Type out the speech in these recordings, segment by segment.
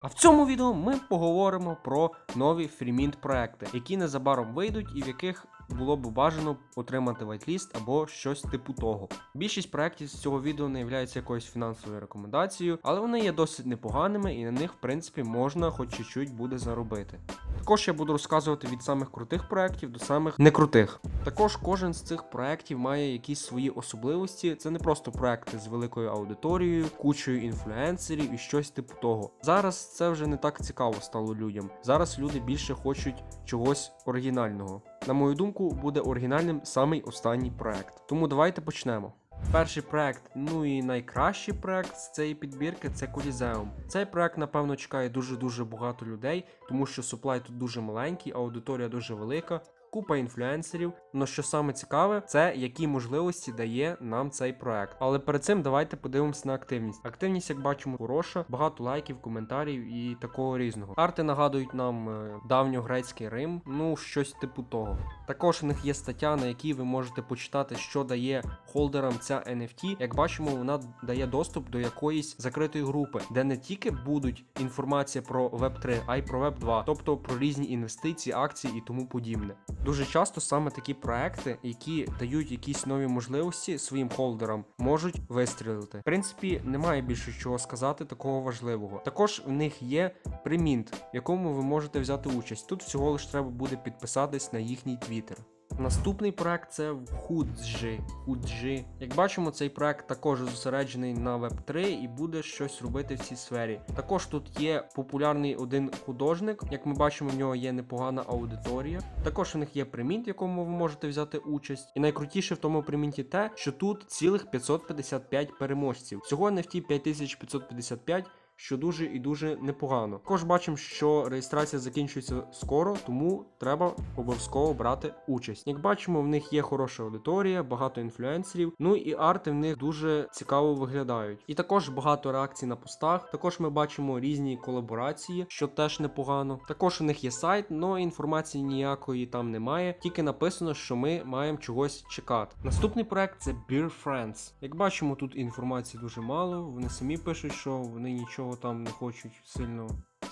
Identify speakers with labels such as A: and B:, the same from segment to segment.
A: А в цьому відео ми поговоримо про нові фрімінт проекти, які незабаром вийдуть і в яких було б бажано отримати вайтліст або щось типу того. Більшість проєктів з цього відео не являються якоюсь фінансовою рекомендацією, але вони є досить непоганими і на них, в принципі, можна хоч чуть-чуть буде заробити. Також я буду розказувати від самих крутих проєктів до самих некрутих. Також кожен з цих проєктів має якісь свої особливості. Це не просто проекти з великою аудиторією, кучою інфлюенсерів і щось типу того. Зараз це вже не так цікаво стало людям. Зараз люди більше хочуть чогось оригінального. На мою думку, буде оригінальним самий останній проект. Тому давайте почнемо. Перший проект, ну і найкращий проект з цієї підбірки це Колізеум. Цей проект, напевно, чекає дуже-дуже багато людей, тому що суплай тут дуже маленький, аудиторія дуже велика. Купа інфлюенсерів. Но що саме цікаве, це які можливості дає нам цей проект. Але перед цим давайте подивимося на активність. Активність, як бачимо, хороша, багато лайків, коментарів і такого різного. Арти нагадують нам е, давньогрецький Рим, ну щось типу того. Також у них є стаття, на якій ви можете почитати, що дає холдерам ця NFT. Як бачимо, вона дає доступ до якоїсь закритої групи, де не тільки будуть інформація про Web3, а й про Web2, тобто про різні інвестиції, акції і тому подібне. Дуже часто саме такі проекти, які дають якісь нові можливості своїм холдерам, можуть вистрілити. В принципі, немає більше чого сказати такого важливого. Також в них є примінт, в якому ви можете взяти участь. Тут всього лиш треба буде підписатись на їхній твіттер. Наступний проект це Худжі. Худжі. Як бачимо, цей проект також зосереджений на Web3 і буде щось робити в цій сфері. Також тут є популярний один художник. Як ми бачимо, в нього є непогана аудиторія. Також у них є примінт, в якому ви можете взяти участь. І найкрутіше в тому примінті те, що тут цілих 555 переможців. Всього NFT 5555 що дуже і дуже непогано. Також бачимо, що реєстрація закінчується скоро, тому треба обов'язково брати участь. Як бачимо, в них є хороша аудиторія, багато інфлюенсерів. Ну і арти в них дуже цікаво виглядають. І також багато реакцій на постах. Також ми бачимо різні колаборації, що теж непогано. Також у них є сайт, але інформації ніякої там немає. Тільки написано, що ми маємо чогось чекати. Наступний проект це Beer Friends. Як бачимо, тут інформації дуже мало. Вони самі пишуть, що вони нічого там не хочуть сильно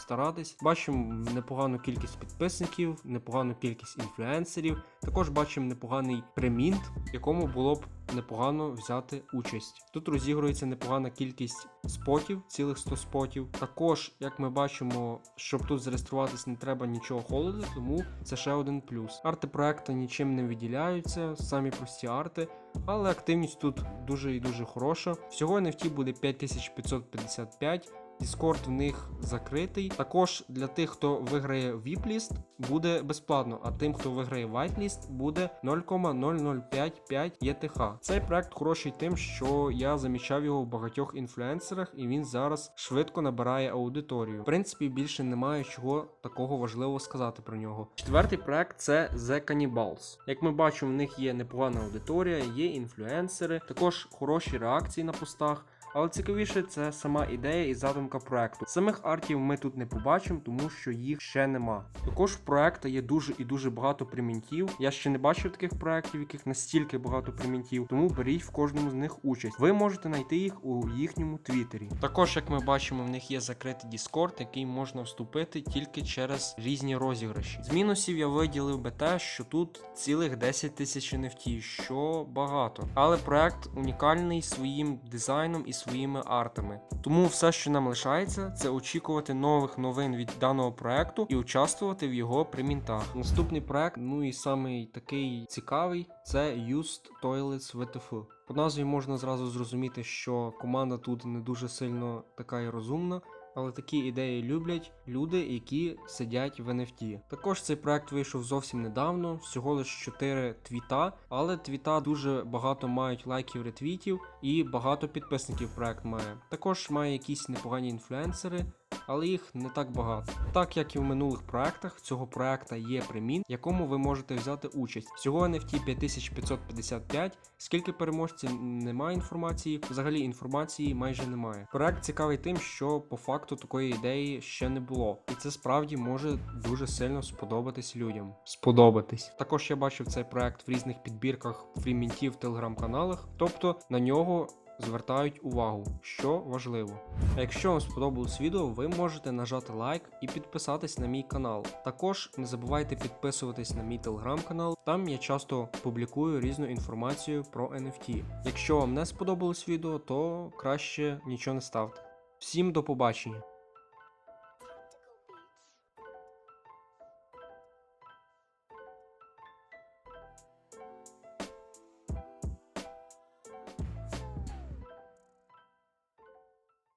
A: старатись. Бачимо непогану кількість підписників, непогану кількість інфлюенсерів. Також бачимо непоганий премінт, в якому було б непогано взяти участь. Тут розігрується непогана кількість спотів, цілих 100 спотів. Також, як ми бачимо, щоб тут зареєструватись, не треба нічого холодити, тому це ще один плюс. Арти проекту нічим не виділяються, самі прості арти. Але активність тут дуже і дуже хороша. Всього NFT буде 5555. Discord в них закритий. Також для тих, хто виграє VIP-ліст, буде безплатно, а тим, хто виграє Whitelist, буде 0,0055 ETH. Цей проект хороший тим, що я замічав його в багатьох інфлюенсерах, і він зараз швидко набирає аудиторію. В принципі, більше немає чого такого важливого сказати про нього. Четвертий проект це The Cannibals. Як ми бачимо, в них є непогана аудиторія, є інфлюенсери, також хороші реакції на постах. Але цікавіше це сама ідея і задумка проекту. Самих артів ми тут не побачимо, тому що їх ще нема. Також в проекта є дуже і дуже багато примінтів. Я ще не бачив таких проектів, яких настільки багато примінтів, тому беріть в кожному з них участь. Ви можете знайти їх у їхньому твіттері. Також, як ми бачимо, в них є закритий Discord, який можна вступити тільки через різні розіграші. З мінусів я виділив би те, що тут цілих 10 тисяч NFT, що багато. Але проект унікальний своїм дизайном і своїми артами. Тому все, що нам лишається, це очікувати нових новин від даного проекту і участвувати в його примінтах. Наступний проект, ну і самий такий цікавий, це Used Toilets WTF. По назві можна зразу зрозуміти, що команда тут не дуже сильно така і розумна. Але такі ідеї люблять люди, які сидять в NFT. Також цей проект вийшов зовсім недавно, всього лише 4 твіта, але твіта дуже багато мають лайків, ретвітів і багато підписників проект має. Також має якісь непогані інфлюенсери. Але їх не так багато. Так як і в минулих проектах, цього проекта є примін, якому ви можете взяти участь. Всього NFT 5555. Скільки переможців немає інформації, взагалі інформації майже немає. Проект цікавий тим, що по факту такої ідеї ще не було, і це справді може дуже сильно сподобатись людям. Сподобатись. Також я бачив цей проект в різних підбірках фрімінтів в телеграм-каналах, тобто на нього звертають увагу, що важливо. А якщо вам сподобалось відео, ви можете нажати лайк і підписатись на мій канал. Також не забувайте підписуватись на мій телеграм-канал, там я часто публікую різну інформацію про NFT. Якщо вам не сподобалось відео, то краще нічого не ставте. Всім до побачення!